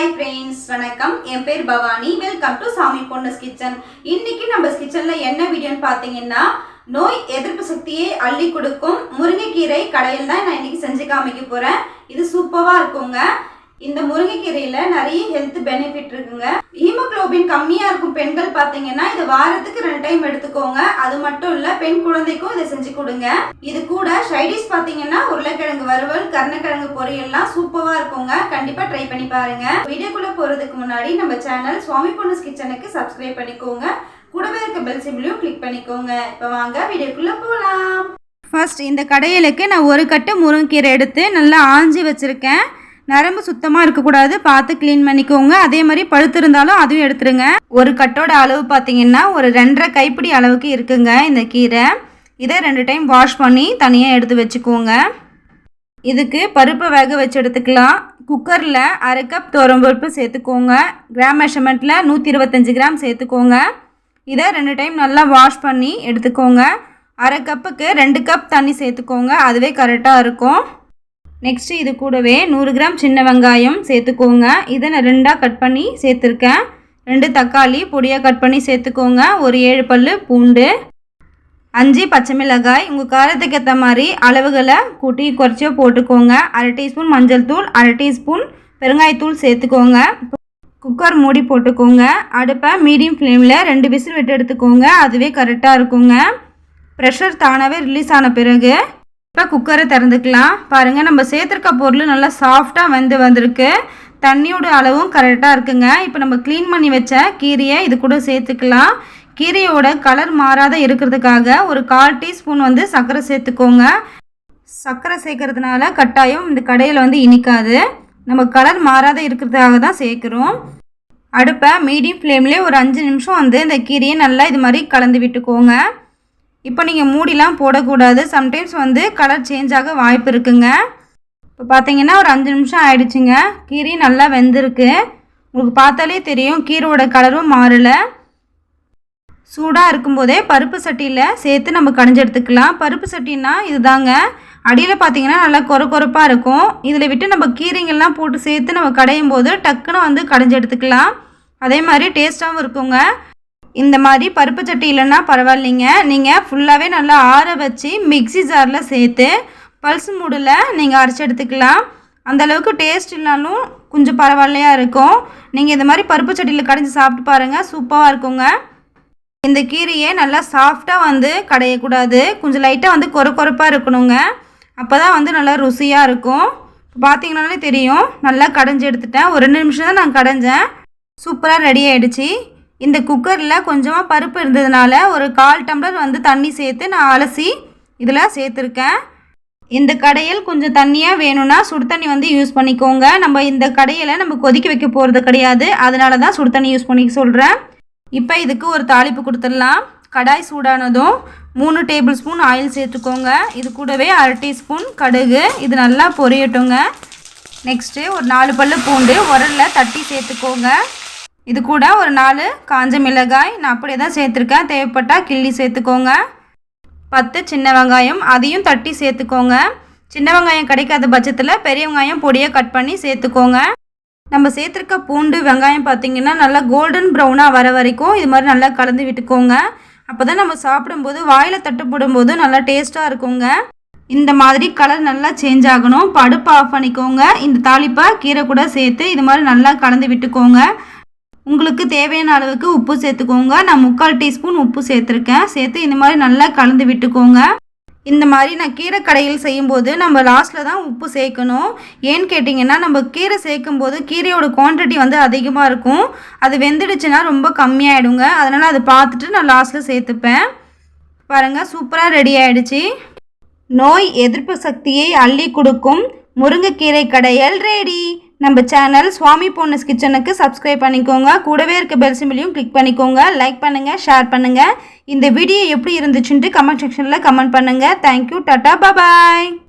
வணக்கம். என் பேர் Bhavani. Welcome to சாமி பொண்ணு கிச்சன் இன்னைக்கு நம்ம கிச்சனில் என்ன வீடியோன்னு பார்த்தீங்கன்னா நோய் எதிர்ப்பு சக்தியை அள்ளி கொடுக்கும் முருங்கைக்கீரை கடையில் தான் நான் இன்னைக்கு செஞ்சு காமிக்க போகிறேன் இது சூப்பராக இருக்குங்க. இந்த முருங்கைக்கீரையில நிறைய ஹெல்த் பெனிஃபிட் இருக்குங்க. ஹீமோகுளோபின் கம்மியா இருக்கும் பெண்கள் பாத்தீங்கன்னா இது வாரத்துக்கு ரெண்டு டைம் எடுத்துக்கோங்க. அது மட்டும் இல்ல பெண் குழந்தைக்கும் இதை செஞ்சு கொடுங்க. இது கூட ஷைடிஸ் பார்த்தீங்கன்னா உருளைக்கிழங்கு வறுவல் கருணக்கிழங்கு பொரியல்லாம் சூப்பரா இருக்குங்க. கண்டிப்பா ட்ரை பண்ணி பாருங்க. வீடியோக்குள்ள போறதுக்கு முன்னாடி நம்ம சேனல் சுவாமி பொண்ணுஸ் கிச்சனுக்கு சப்ஸ்கிரைப் பண்ணிக்கோங்க. கூடவே இருக்க பெல் சிம்லையும் கிளிக் பண்ணிக்கோங்க. இப்போ வாங்க வீடியோக்குள்ள போகலாம் ஃபர்ஸ்ட் இந்த கடையலுக்கு நான் ஒரு கட்டு முருங்கீரை எடுத்து நல்லா ஆஞ்சி வச்சுருக்கேன். நரம்பு சுத்தமாக இருக்கக்கூடாது. பார்த்து க்ளீன் பண்ணிக்கோங்க. அதே மாதிரி பழுத்து இருந்தாலும் அதுவும் எடுத்துருங்க. ஒரு கட்டோட அளவு பார்த்தீங்கன்னா ஒரு ரெண்டரை கைப்பிடி அளவுக்கு இருக்குங்க இந்த கீரை. இதை ரெண்டு டைம் வாஷ் பண்ணி தனியாக எடுத்து வச்சுக்கோங்க. இதுக்கு பருப்பை வேக வச்சு எடுத்துக்கலாம். குக்கரில் அரை கப் பருப்பு சேர்த்துக்கோங்க. கிராம் மெஷர்மெண்ட்டில் நூற்றி இருபத்தஞ்சி கிராம் சேர்த்துக்கோங்க. இதை ரெண்டு டைம் நல்லா வாஷ் பண்ணி எடுத்துக்கோங்க. அரை கப்புக்கு ரெண்டு கப் தண்ணி சேர்த்துக்கோங்க. அதுவே கரெக்டாக இருக்கும். நெக்ஸ்ட்டு இது கூடவே நூறு கிராம் சின்ன வெங்காயம் சேர்த்துக்கோங்க. இதை நான் ரெண்டாக கட் பண்ணி சேர்த்துருக்கேன். ரெண்டு தக்காளி பொடியாக கட் பண்ணி சேர்த்துக்கோங்க. ஒரு ஏழு பல் பூண்டு. அஞ்சு பச்சை மிளகாய். உங்கள் காரத்துக்கு ஏற்ற மாதிரி அளவுகளை கூட்டி குறைச்சியோ போட்டுக்கோங்க. அரை டீஸ்பூன் மஞ்சள் தூள் அரை டீஸ்பூன் பெருங்காயத்தூள் சேர்த்துக்கோங்க. குக்கர் மூடி போட்டுக்கோங்க. அடுப்பை மீடியம் ஃப்ளேமில் ரெண்டு விசில் விட்டு எடுத்துக்கோங்க. அதுவே கரெக்டாக இருக்குங்க. ப்ரெஷர் தானாகவே ரிலீஸ் ஆன பிறகு இப்போ குக்கரை திறந்துக்கலாம். பாருங்கள் நம்ம சேர்த்துருக்க பொருள் நல்லா சாஃப்டாக வெந்து வந்திருக்கு. தண்ணியோட அளவும் கரெக்டாக இருக்குங்க. இப்போ நம்ம க்ளீன் பண்ணி வச்ச கீரையை இது கூட சேர்த்துக்கலாம். கீரையோட கலர் மாறாத இருக்கிறதுக்காக ஒரு கால் டீஸ்பூன் வந்து சர்க்கரை சேர்த்துக்கோங்க. சர்க்கரை சேர்க்கறதுனால கட்டாயம் இந்த கடையில் வந்து இனிக்காது. நம்ம கலர் மாறாத இருக்கிறதுக்காக தான் சேர்க்குறோம். அடுப்பை மீடியம் ஃப்ளேம்லேயே ஒரு அஞ்சு நிமிஷம் வந்து இந்த கீரையை நல்லா இது மாதிரி கலந்து விட்டுக்கோங்க. இப்போ நீங்கள் மூடிலாம் போடக்கூடாது. சம்டைம்ஸ் வந்து கலர் சேஞ்ச் ஆக வாய்ப்பு இருக்குங்க. இப்போ பார்த்தீங்கன்னா ஒரு அஞ்சு நிமிஷம் ஆயிடுச்சுங்க. கீரி நல்லா வெந்திருக்கு. உங்களுக்கு பார்த்தாலே தெரியும் கீரோட கலரும் மாறலை. சூடாக இருக்கும்போதே பருப்பு சட்டியில் சேர்த்து நம்ம கடைஞ்சி எடுத்துக்கலாம். பருப்பு சட்டின்னா இதுதாங்க. அடியில் பார்த்தீங்கன்னா நல்லா கொர கொரப்பாக இருக்கும். இதில் விட்டு நம்ம கீரைங்கள்லாம் போட்டு சேர்த்து நம்ம கடையும் போது டக்குன்னு வந்து கடைஞ்சி எடுத்துக்கலாம். அதே மாதிரி டேஸ்ட்டாகவும் இருக்குங்க. இந்த மாதிரி பருப்பு சட்டி இல்லைன்னா பரவாயில்லைங்க. நீங்கள் ஃபுல்லாகவே நல்லா ஆற வச்சு மிக்ஸி ஜாரில் சேர்த்து பல்ஸ் மூடில் நீங்கள் அரைச்சி எடுத்துக்கலாம். அந்த அளவுக்கு டேஸ்ட் இல்லைனாலும் கொஞ்சம் பரவாயில்லையா இருக்கும். நீங்கள் இந்த மாதிரி பருப்பு சட்டியில் கடைஞ்சி சாப்பிட்டு பாருங்கள் சூப்பராக இருக்குங்க. இந்த கீரையை நல்லா சாஃப்டாக வந்து கடையக்கூடாது. கொஞ்சம் லைட்டாக வந்து கொர கொரப்பாக இருக்கணுங்க. அப்போ தான் வந்து நல்லா ருசியாக இருக்கும். பார்த்தீங்கனாலே பார்த்தீங்கன்னாலே தெரியும். நல்லா கடைஞ்சி எடுத்துட்டேன். ஒரு ரெண்டு நிமிஷம் தான் நான் கடைஞ்சேன். சூப்பராக ரெடி ஆகிடுச்சி இந்த குக்கரில் கொஞ்சமாக பருப்பு இருந்ததுனால ஒரு கால் டம்ளர் வந்து தண்ணி சேர்த்து நான் அலசி இதில் சேர்த்துருக்கேன். இந்த கடையில் கொஞ்சம் தண்ணியாக வேணும்னா சுடு தண்ணி வந்து யூஸ் பண்ணிக்கோங்க. நம்ம இந்த கடையில் நம்ம கொதிக்க வைக்க போகிறது கிடையாது. அதனால தான் சுடு தண்ணி யூஸ் பண்ணிக்க சொல்கிறேன் இப்போ இதுக்கு ஒரு தாளிப்பு கொடுத்துடலாம். கடாய் சூடானதும் மூணு டேபிள் ஸ்பூன் ஆயில் சேர்த்துக்கோங்க. இது கூடவே அரை டீஸ்பூன் கடுகு. இது நல்லா பொரியட்டுங்க. நெக்ஸ்ட்டு ஒரு நாலு பல்லு பூண்டு உரலில் தட்டி சேர்த்துக்கோங்க. இது கூட ஒரு நாலு காஞ்ச மிளகாய். நான் அப்படியே தான் சேர்த்துருக்கேன். தேவைப்பட்டால் கிள்ளி சேர்த்துக்கோங்க. பத்து சின்ன வெங்காயம் அதையும் தட்டி சேர்த்துக்கோங்க. சின்ன வெங்காயம் கிடைக்காத பட்சத்தில் பெரிய வெங்காயம் பொடியாக கட் பண்ணி சேர்த்துக்கோங்க. நம்ம சேர்த்துருக்க பூண்டு வெங்காயம் பார்த்திங்கன்னா நல்லா கோல்டன் ப்ரௌனாக வர வரைக்கும் இது மாதிரி நல்லா கலந்து விட்டுக்கோங்க. அப்போ தான் நம்ம சாப்பிடும்போது வாயில் தட்டு போடும்போது நல்லா டேஸ்ட்டாக இருக்குங்க. இந்த மாதிரி கலர் நல்லா சேஞ்ச் ஆகணும். படுப்பு ஆஃப் பண்ணிக்கோங்க. இந்த தாளிப்பை கீரை கூட சேர்த்து இது மாதிரி நல்லா கலந்து விட்டுக்கோங்க. உங்களுக்கு தேவையான அளவுக்கு உப்பு சேர்த்துக்கோங்க. நான் முக்கால் டீஸ்பூன் உப்பு சேர்த்துருக்கேன். சேர்த்து இந்த மாதிரி நல்லா கலந்து விட்டுக்கோங்க. இந்த மாதிரி நான் கீரை கடையில் செய்யும்போது நம்ம லாஸ்ட்டில் தான் உப்பு சேர்க்கணும். ஏன்னு கேட்டிங்கன்னா நம்ம கீரை சேர்க்கும் போது கீரையோட குவான்டிட்டி வந்து அதிகமாக இருக்கும். அது வெந்துடுச்சுன்னா ரொம்ப கம்மியாயிடுங்க. அதனால் அதை பார்த்துட்டு நான் லாஸ்ட்டில் சேர்த்துப்பேன். பாருங்கள் சூப்பராக ரெடி ஆகிடுச்சி நோய் எதிர்ப்பு சக்தியை அள்ளி கொடுக்கும் முருங்கைக்கீரை கடையல் ரெடி நம்ம சேனல் சுவாமி பொண்ணுஸ் கிச்சனுக்கு சப்ஸ்கிரைப் பண்ணிக்கோங்க. கூடவே இருக்க பெல் சிம்பிளையும் கிளிக் பண்ணிக்கோங்க. லைக் பண்ணுங்கள் ஷேர் பண்ணுங்கள் இந்த வீடியோ எப்படி இருந்துச்சுன்ட்டு கமெண்ட் செக்ஷனில் கமெண்ட் பண்ணுங்கள் தேங்க்யூ டாட்டா பாய்